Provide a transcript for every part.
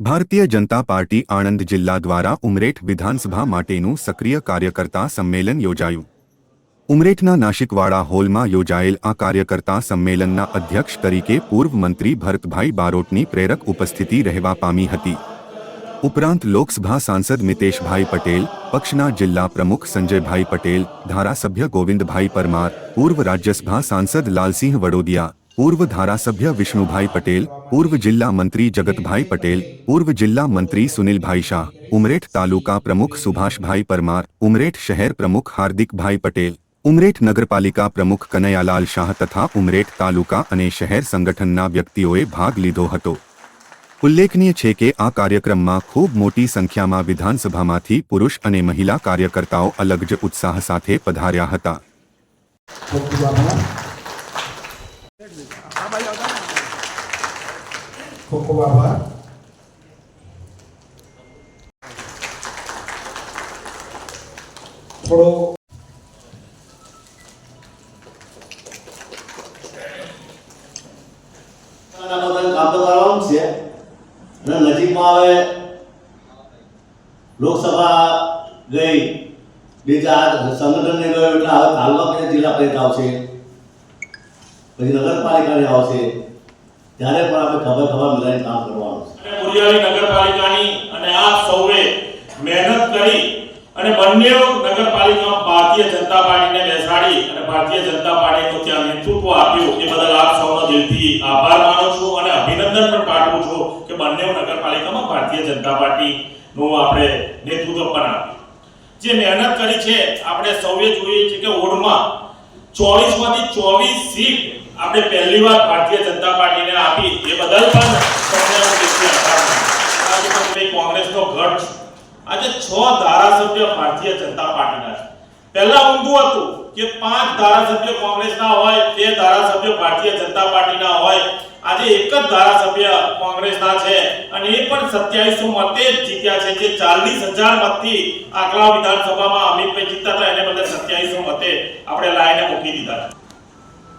Bharatiya Janata party Anand જિલ્લા દ્વારા ઉમરેઠ વિધાનસભા માટેનું સક્રિય કાર્યકર્તા સંમેલન યોજાયું ઉમરેઠના નાશિકવાડા હોલમાં યોજાયેલ આ કાર્યકર્તા સંમેલનના અધ્યક્ષ તરીકે પૂર્વ મંત્રી ભરતભાઈ બારોટની પ્રેરક ઉપસ્થિતિ રહેવા પામી હતી ઉપરાંત લોકસભા સાંસદ મિતેશભાઈ પટેલ પક્ષના જિલ્લા પ્રમુખ સંજયભાઈ પટેલ ધારાસભ્ય ગોવિંદભાઈ પરમાર પૂર્વ રાજ્યસભા સાંસદ લાલસિંહ વડોદિયા પૂર્વ ધારાસભ્ય વિષ્ણુભાઈ પટેલ પૂર્વ જિલ્લા મંત્રી જગતભાઈ પટેલ પૂર્વ જિલ્લા મંત્રી સુનિલભાઈ શાહ ઉમરેઠ તાલુકા પ્રમુખ સુભાષભાઈ પરમાર ઉમરેઠ શહેર પ્રમુખ હાર્દિકભાઈ પટેલ ઉમરેઠ નગરપાલિકા પ્રમુખ કનૈયાલાલ શાહ તથા ઉમરેઠ તાલુકા અને શહેર સંગઠનના વ્યક્તિઓએ ભાગ લીધો હતો. ઉલ્લેખનીય છે કે આ કાર્યક્રમમાં ખૂબ મોટી સંખ્યામાં વિધાનસભામાંથી પુરુષ અને મહિલા કાર્યકર્તાઓ અલગ જ ઉત્સાહ સાથે પધાર્યા હતા. ખૂબ ખૂબ આભાર થોડો છે અને નજીકમાં હવે લોકસભા ગઈ બીજા સંગઠનને ગયો એટલે હવે પંચાયત જિલ્લા પંચાયત આવશે પછી નગરપાલિકાને આવશે ત્યારે પણ આપણે ખબર ખબર મિલાઈને કામ કરવાનું અને મુરિયાળી નગરપાલિકાની અને આપ સૌએ મહેનત કરી અને બંને નગરપાલિકામાં ભારતીય જનતા પાર્ટીને બેસાડી અને ભારતીય જનતા પાર્ટીનું ત્યાં નેતૃત્વ આપ્યું એ બદલ આપ સૌનો દિલથી આભાર માનું છું અને અભિનંદન પણ પાઠવું છું કે બંને નગરપાલિકામાં ભારતીય જનતા પાર્ટીનું આપણે નેતૃત્વ પણ આપ્યું. જે મહેનત કરી છે, આપણે સૌએ જોઈએ છે કે ઓડમાં ચોવીસમાંથી ચોવીસ સીટ આપણે પહેલી વાર ભારતીય જનતા પાર્ટીને આપી એ બદલ પણ તમને હું આભાર આજે પણ કોંગ્રેસનો ગઢ આજે છ ધારાસભ્ય ભારતીય જનતા પાર્ટીના છે. પહેલા ઊંધું હતું કે પાંચ ધારાસભ્ય કોંગ્રેસના હોય, બે ધારાસભ્ય ભારતીય જનતા પાર્ટીના હોય. આજે એક જ ધારાસભ્ય કોંગ્રેસના છે અને એ પણ સત્યાવીસો મતે જ જીત્યા છે. જે ચાલીસ હજાર મતથી આકલા વિધાનસભામાં અમિતભાઈ જીતતા હતા, એને બદલે સત્યાવીસો મતે આપણે લાઈને મૂકી દીધા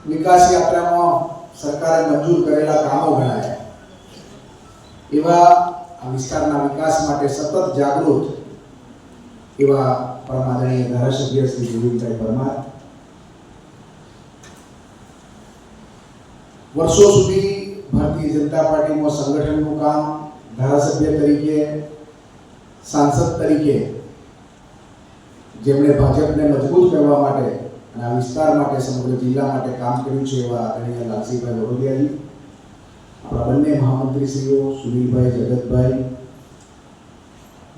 વિકાસ યાત્રામાં સરકારે મંજૂર કરેલા કામો ગણાય. એવા આ વિસ્તારના વિકાસ માટે સતત જાગૃત એવા પરમાદરણીય ધારાસભ્ય શ્રી ગોવિંદભાઈ પરમાર. વર્ષો સુધી ભારતીય જનતા પાર્ટીમાં સંગઠનનું કામ ધારાસભ્ય તરીકે, સાંસદ તરીકે જેમણે ભાજપને મજબૂત કરવા માટે અને આ વિસ્તાર માટે, સમગ્ર જિલ્લા માટે કામ કર્યું છે એવા આદરણીય લાલજીભાઈ વડોદિયાજી આપણા બંને મહામંત્રીશ્રીઓ, સુનિલભાઈ, જગતભાઈ,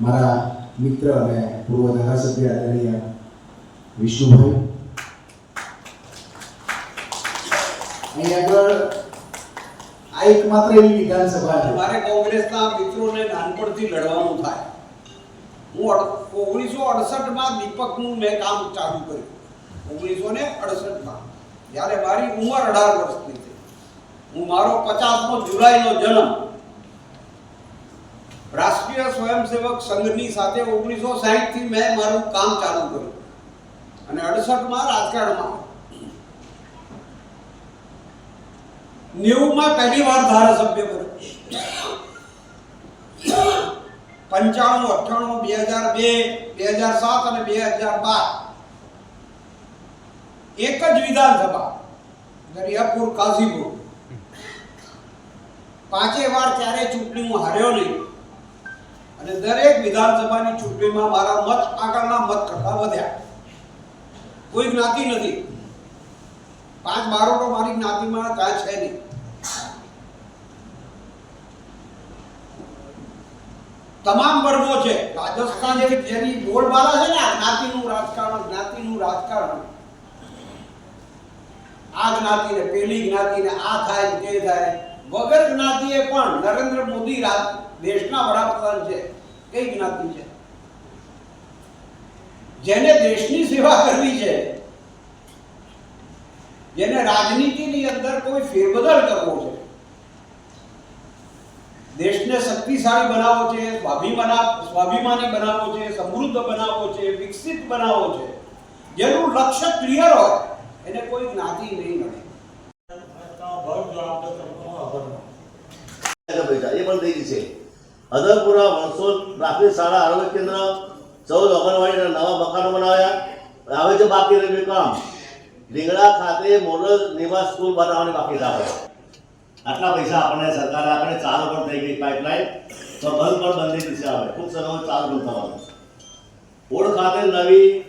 મારા મિત્ર અને પૂર્વ ધારાસભ્ય આદરણીય વિષ્ણુભાઈ. અહીં આગળ આ એક માત્ર એવી વિધાનસભા મારે કોંગ્રેસના મિત્રોને નાનપણથી લડવાનું થાય. હું ઓગણીસો અડસઠમાં દીપકનું મેં કામ ચાલુ કર્યું. ઓગણીસો ને અડસઠમાં. જ્યારે મારી ઉંમર અઢાર વર્ષની હતી હું મારો પચાસમો જુલાઈનો જન્મ. રાષ્ટ્રીય સ્વયંસેવક સંઘની સાથે ઓગણીસો થી મેં મારું કામ ચાલુ કર્યું. અને અડસઠમાં રાજકારણમાં. નેવુંમાં પહેલી વાર ધારાસભ્ય બન્યો. પંચાણું, અઠ્ઠાણું, બે હજાર બે બે હજાર સાત અને બે હજાર બાર. એક જ વિધાનસભા, દરિયાપુર કાઝીપુર. પાંચે વાર ત્યારે ચૂંટણી હું હાર્યો નહીં. અને દરેક વિધાનસભાની ચૂંટણીમાં મારા મત આગળના મત કરતા વધ્યા. કોઈ જ્ઞાતિ નથી. પાંચ બારોટો મારી જ્ઞાતિમાં કાંઈ છે નહીં. તમામ વર્ગો છે. રાજસ્થાન જેવી જેની બોલબાલા છે ને જ્ઞાતિનું રાજકારણ જ્ઞાતિનું રાજકારણ. આ જ્ઞાતિને, પેલી જ્ઞાતિને, આ થાય તે થાય. વગર જ્ઞાતિએ પણ નરેન્દ્ર મોદી દેશના વડાપ્રધાન છે. કઈ જ્ઞાતિ છે? જેને દેશની સેવા કરવી છે, જેને રાજનીતિની અંદર કોઈ ફેરબદલ કરવો છે. દેશને શક્તિશાળી બનાવવો છે, સ્વાભિમાન, સ્વાભિમાની બનાવવો છે, સમૃદ્ધ બનાવવો છે, વિકસિત બનાવવો છે. જેનું લક્ષ્ય ક્લિયર હોય. એને કોઈ જ્ઞાતિ નહીં મળે. એ પણ થઈ છે. અદરપુરા વર્ષો પ્રાથમિક શાળા આરોગ્ય કેન્દ્ર, ચૌદ અંગણવાડી અને નવા મકાનો બનાવ્યા. આવે જે બાકી રહ્યું કામ. રીંગણા ખાતે મોડલ નિવાસ સ્કૂલ બનાવવાની બાકી છે આટલા પૈસા આપણને સરકારે આપણે ચાલુ પણ થઈ ગઈ પાઇપલાઇન. તો બંધ પણ બંધ છે હવે. ટૂંક સમયમાં ચાલુ પણ થવાનું ખાતે નવી